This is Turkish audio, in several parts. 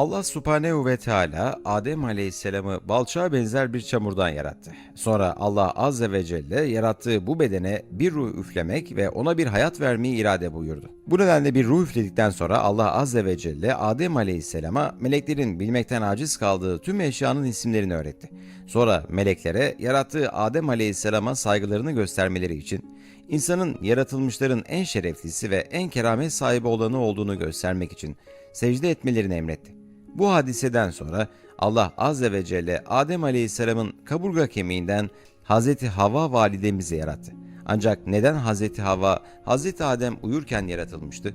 Allah subhanehu ve Teala Adem aleyhisselamı balçağa benzer bir çamurdan yarattı. Sonra Allah azze ve celle yarattığı bu bedene bir ruh üflemek ve ona bir hayat vermeyi irade buyurdu. Bu nedenle bir ruh üfledikten sonra Allah azze ve celle Adem aleyhisselama meleklerin bilmekten aciz kaldığı tüm eşyanın isimlerini öğretti. Sonra meleklere yarattığı Adem aleyhisselama saygılarını göstermeleri için insanın yaratılmışların en şereflisi ve en keramet sahibi olanı olduğunu göstermek için secde etmelerini emretti. Bu hadiseden sonra Allah Azze ve Celle Adem Aleyhisselam'ın kaburga kemiğinden Hazreti Havva validemizi yarattı. Ancak neden Hazreti Havva, Hazreti Adem uyurken yaratılmıştı?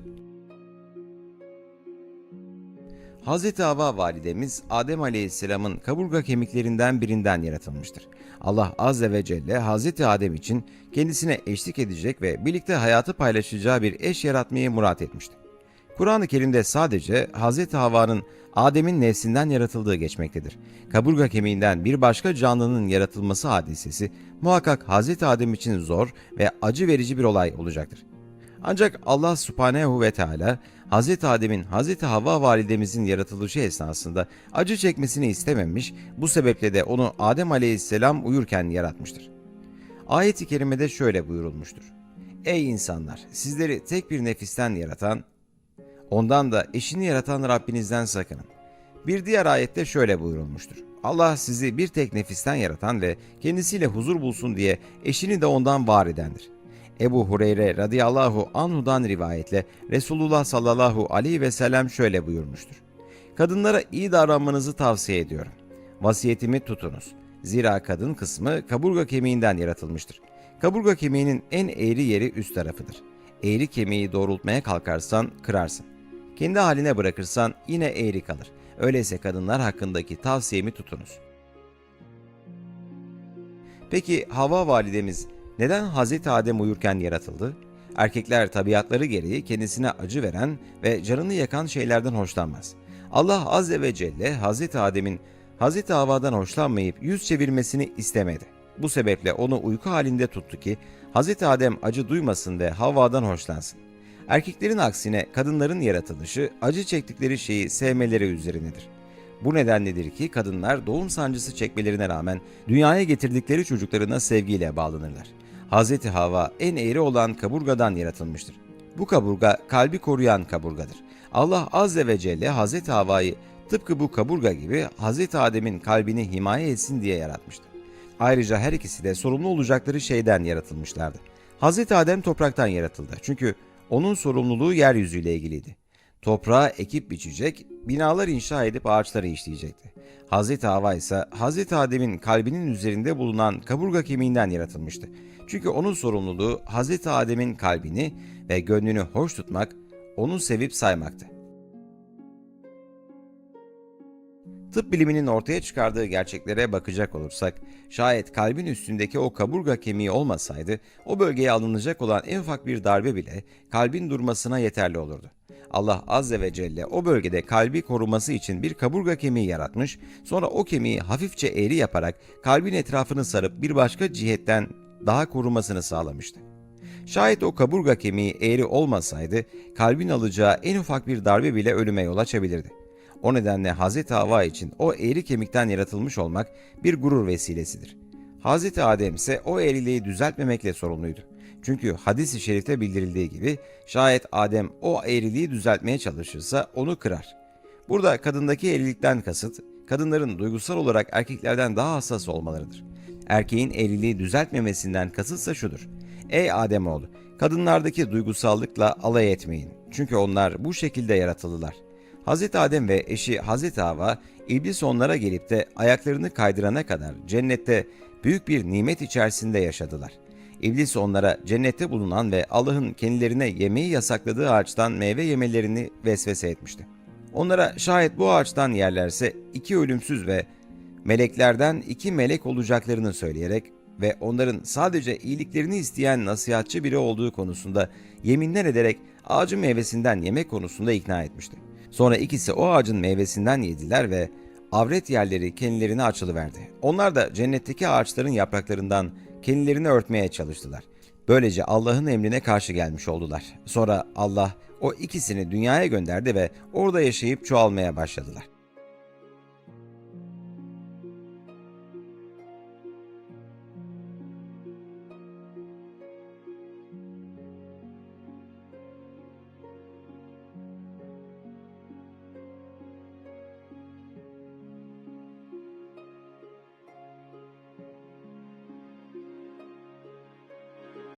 Hazreti Havva validemiz Adem Aleyhisselam'ın kaburga kemiklerinden birinden yaratılmıştır. Allah Azze ve Celle Hazreti Adem için kendisine eşlik edecek ve birlikte hayatı paylaşacağı bir eş yaratmayı murat etmişti. Kur'an-ı Kerim'de sadece Hz. Havva'nın Adem'in nefsinden yaratıldığı geçmektedir. Kaburga kemiğinden bir başka canlının yaratılması hadisesi muhakkak Hz. Adem için zor ve acı verici bir olay olacaktır. Ancak Allah subhanehu ve Teala Hz. Adem'in Hz. Havva validemizin yaratılışı esnasında acı çekmesini istememiş, bu sebeple de onu Adem aleyhisselam uyurken yaratmıştır. Ayet-i kerimede şöyle buyurulmuştur. Ey insanlar! Sizleri tek bir nefisten yaratan, Ondan da eşini yaratan Rabbinizden sakının. Bir diğer ayette şöyle buyurulmuştur. Allah sizi bir tek nefisten yaratan ve kendisiyle huzur bulsun diye eşini de ondan var edendir. Ebu Hureyre radıyallahu anhudan rivayetle Resulullah sallallahu aleyhi ve sellem şöyle buyurmuştur. Kadınlara iyi davranmanızı tavsiye ediyorum. Vasiyetimi tutunuz. Zira kadın kısmı kaburga kemiğinden yaratılmıştır. Kaburga kemiğinin en eğri yeri üst tarafıdır. Eğri kemiği doğrultmaya kalkarsan kırarsın. Kendi haline bırakırsan yine eğri kalır. Öyleyse kadınlar hakkındaki tavsiyemi tutunuz. Peki Hava validemiz neden Hazreti Adem uyurken yaratıldı? Erkekler tabiatları gereği kendisine acı veren ve canını yakan şeylerden hoşlanmaz. Allah Azze ve Celle Hazreti Adem'in Hazreti Havva'dan hoşlanmayıp yüz çevirmesini istemedi. Bu sebeple onu uyku halinde tuttu ki Hazreti Adem acı duymasın ve Havva'dan hoşlansın. Erkeklerin aksine kadınların yaratılışı acı çektikleri şeyi sevmeleri üzerinedir. Bu nedenledir ki kadınlar doğum sancısı çekmelerine rağmen dünyaya getirdikleri çocuklarına sevgiyle bağlanırlar. Hz. Hava en eğri olan kaburgadan yaratılmıştır. Bu kaburga kalbi koruyan kaburgadır. Allah Azze ve Celle Hz. Hava'yı tıpkı bu kaburga gibi Hz. Adem'in kalbini himaye etsin diye yaratmıştı. Ayrıca her ikisi de sorumlu olacakları şeyden yaratılmışlardı. Hz. Adem topraktan yaratıldı. Çünkü onun sorumluluğu yeryüzüyle ilgiliydi. Toprağa ekip biçecek, binalar inşa edip ağaçları işleyecekti. Hazreti Hava ise Hazreti Adem'in kalbinin üzerinde bulunan kaburga kemiğinden yaratılmıştı. Çünkü onun sorumluluğu Hazreti Adem'in kalbini ve gönlünü hoş tutmak, onu sevip saymaktı. Tıp biliminin ortaya çıkardığı gerçeklere bakacak olursak, şayet kalbin üstündeki o kaburga kemiği olmasaydı, o bölgeye alınacak olan en ufak bir darbe bile kalbin durmasına yeterli olurdu. Allah Azze ve Celle o bölgede kalbi koruması için bir kaburga kemiği yaratmış, sonra o kemiği hafifçe eğri yaparak kalbin etrafını sarıp bir başka cihetten daha korumasını sağlamıştı. Şayet o kaburga kemiği eğri olmasaydı, kalbin alacağı en ufak bir darbe bile ölüme yol açabilirdi. O nedenle Hz. Hava için o eğri kemikten yaratılmış olmak bir gurur vesilesidir. Hz. Adem ise o eğriliği düzeltmemekle sorumluydu. Çünkü hadis-i şerifte bildirildiği gibi şayet Adem o eğriliği düzeltmeye çalışırsa onu kırar. Burada kadındaki eğrilikten kasıt, kadınların duygusal olarak erkeklerden daha hassas olmalarıdır. Erkeğin eğriliği düzeltmemesinden kasıtsa şudur. Ey Ademoğlu, kadınlardaki duygusallıkla alay etmeyin. Çünkü onlar bu şekilde yaratıldılar. Hz. Adem ve eşi Hz. Hava, iblis onlara gelip de ayaklarını kaydırana kadar cennette büyük bir nimet içerisinde yaşadılar. İblis onlara cennette bulunan ve Allah'ın kendilerine yemeği yasakladığı ağaçtan meyve yemelerini vesvese etmişti. Onlara şayet bu ağaçtan yerlerse iki ölümsüz ve meleklerden iki melek olacaklarını söyleyerek ve onların sadece iyiliklerini isteyen nasihatçı biri olduğu konusunda yeminler ederek ağacın meyvesinden yemek konusunda ikna etmişti. Sonra ikisi o ağacın meyvesinden yediler ve avret yerleri kendilerine açılıverdi. Onlar da cennetteki ağaçların yapraklarından kendilerini örtmeye çalıştılar. Böylece Allah'ın emrine karşı gelmiş oldular. Sonra Allah o ikisini dünyaya gönderdi ve orada yaşayıp çoğalmaya başladılar.